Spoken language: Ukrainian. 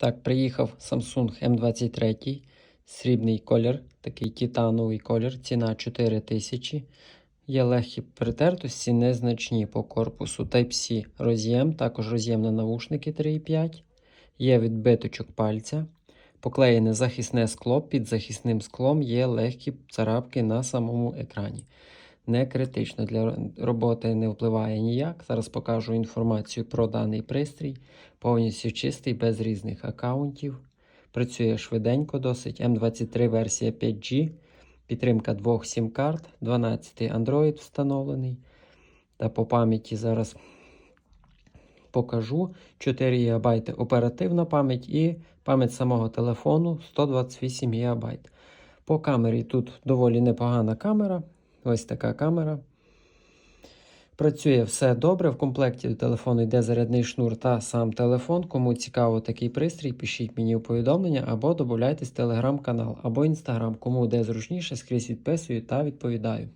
Так, приїхав Samsung M23, срібний колір, такий титановий колір, ціна 4000. Є легкі притертості, незначні по корпусу. Type-C роз'єм, також роз'єм на навушники 3,5. Є відбиточок пальця. Поклеєне захисне скло. Під захисним склом є легкі царапки на самому екрані. Не критично для роботи не впливає ніяк. Зараз покажу інформацію про даний пристрій. Повністю чистий, без різних аккаунтів. Працює швиденько досить. М23 версія 5G. Підтримка двох сім-карт, 12 Android встановлений. Та по пам'яті зараз покажу. 4 ГБ оперативна пам'ять і пам'ять самого телефону 128 ГБ. По камері тут доволі непогана камера. Ось така камера. Працює все добре. В комплекті до телефону йде зарядний шнур та сам телефон. Кому цікаво такий пристрій, пишіть мені у повідомлення або додайтесь в телеграм-канал, або інстаграм. Кому де зручніше, скрізь відписую та відповідаю.